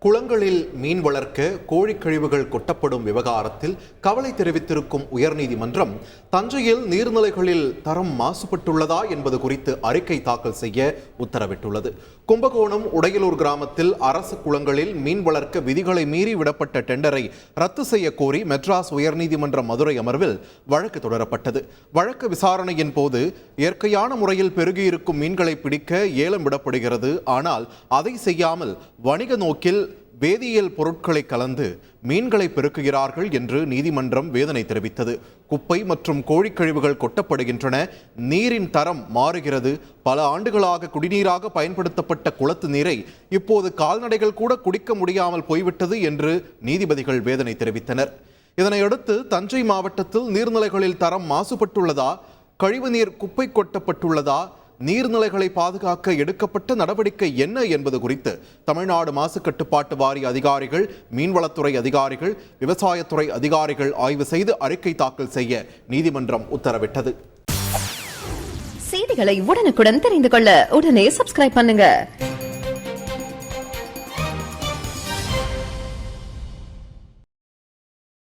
குளங்களில் மீன் வளர்க்க கோழிக் கழிவுகள் கொட்டப்படும் விவகாரத்தில் கவலை தெரிவித்திருக்கும் உயர்நீதிமன்றம் தஞ்சையில் நீர்நிலைகளில் தரம் மாசுபட்டுள்ளதா என்பது குறித்து அறிக்கை தாக்கல் செய்ய உத்தரவிட்டுள்ளது. கும்பகோணம் உடையலூர் கிராமத்தில் அரசு குளங்களில் மீன் வளர்க்க விதிகளை மீறி விடப்பட்ட டெண்டரை ரத்து செய்ய கோரி மெட்ராஸ் உயர்நீதிமன்ற மதுரை அமர்வில் வழக்கு தொடரப்பட்டது. வழக்கு விசாரணையின் போது இயற்கையான முறையில் பெருகியிருக்கும் மீன்களை பிடிக்க ஏலம் விடப்படுகிறது. ஆனால் அதை செய்யாமல் வணிக நோக்கில் வேதியியல் பொருட்களை கலந்து மீன்களை பெருக்குகிறார்கள் என்று நீதிமன்றம் வேதனை தெரிவித்தது. குப்பை மற்றும் கோழிக்கழிவுகள் கொட்டப்படுகின்றன. நீரின் தரம் மாறுகிறது. பல ஆண்டுகளாக குடிநீராக பயன்படுத்தப்பட்ட குளத்து நீரை இப்போது கால்நடைகள் கூட குடிக்க முடியாமல் போய்விட்டது என்று நீதிபதிகள் வேதனை தெரிவித்தனர். இதனையடுத்து தஞ்சை மாவட்டத்தில் நீர்நிலைகளில் தரம் மாசுபட்டுள்ளதா? கழிவுநீர் குப்பை கொட்டப்பட்டுள்ளதா? நீர்நிலைகளை பாதுகாக்க எடுக்கப்பட்ட நடவடிக்கை என்ன என்பது குறித்து தமிழ்நாடு மாசு கட்டுப்பாட்டு வாரிய அதிகாரிகள் மீன்வளத்துறை அதிகாரிகள் விவசாயத்துறை அதிகாரிகள் ஆய்வு செய்து அறிக்கை தாக்கல் செய்ய நீதிமன்றம் உத்தரவிட்டது. செய்திகளை உடனுக்குடன் தெரிந்து கொள்ள உடனே சப்ஸ்கிரைப் பண்ணுங்க.